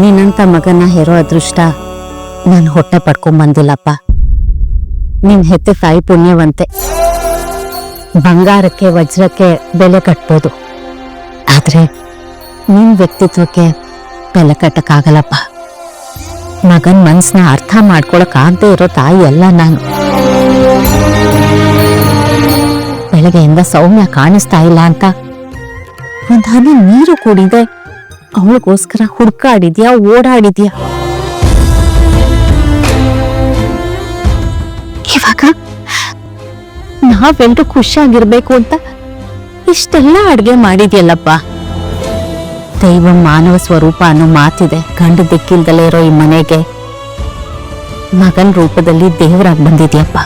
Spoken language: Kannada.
ನಿನ್ನಂತ ಮಗನ ಹೇರೋ ಅದೃಷ್ಟ. ನಾನು ಹೊಟ್ಟೆ ಪಡ್ಕೊಂಡ್ ಬಂದಿಲ್ಲಪ್ಪ ನಿನ್ ಹೆತ್ತೆ ತಾಯಿ ಪುಣ್ಯವಂತೆ. ಬಂಗಾರಕ್ಕೆ, ವಜ್ರಕ್ಕೆ ಬೆಲೆ ಕಟ್ಬೋದು. ಆದ್ರೆ ನಿನ್ ವ್ಯಕ್ತಿತ್ವಕ್ಕೆ ಬೆಲೆ ಕಟ್ಟಕ್ಕಾಗಲ್ಲಪ್ಪ. ಮಗನ್ ಮನ್ಸನ್ನ ಅರ್ಥ ಮಾಡ್ಕೊಳಕ್ ಆಗದೆ ಇರೋ ತಾಯಿ ಅಲ್ಲ ನಾನು. ಬೆಳಗ್ಗೆಯಿಂದ ಸೌಮ್ಯ ಕಾಣಿಸ್ತಾ ಇಲ್ಲ ಅಂತ. ಒಂದ್ ಹನಿ ನೀರು ಕುಡಿದೆ. ಅವಳಿಗೋಸ್ಕರ ಹುಡ್ಕಾಡಿದ್ಯಾ, ಓಡಾಡಿದ್ಯಾ? ಇವಾಗ ನಾವೆಲ್ಲರೂ ಖುಷಿಯಾಗಿರ್ಬೇಕು ಅಂತ ಇಷ್ಟೆಲ್ಲ ಅಡ್ಗೆ ಮಾಡಿದ್ಯಲ್ಲಪ್ಪ. ದೈವ ಮಾನವ ಸ್ವರೂಪ ಅನ್ನೋ ಮಾತಿದೆ. ಗಂಡು ದಿಕ್ಕಿಲ್ದಲೇ ಇರೋ ಈ ಮನೆಗೆ ಮಗನ್ ರೂಪದಲ್ಲಿ ದೇವರಾಗಿ ಬಂದಿದ್ಯಪ್ಪ.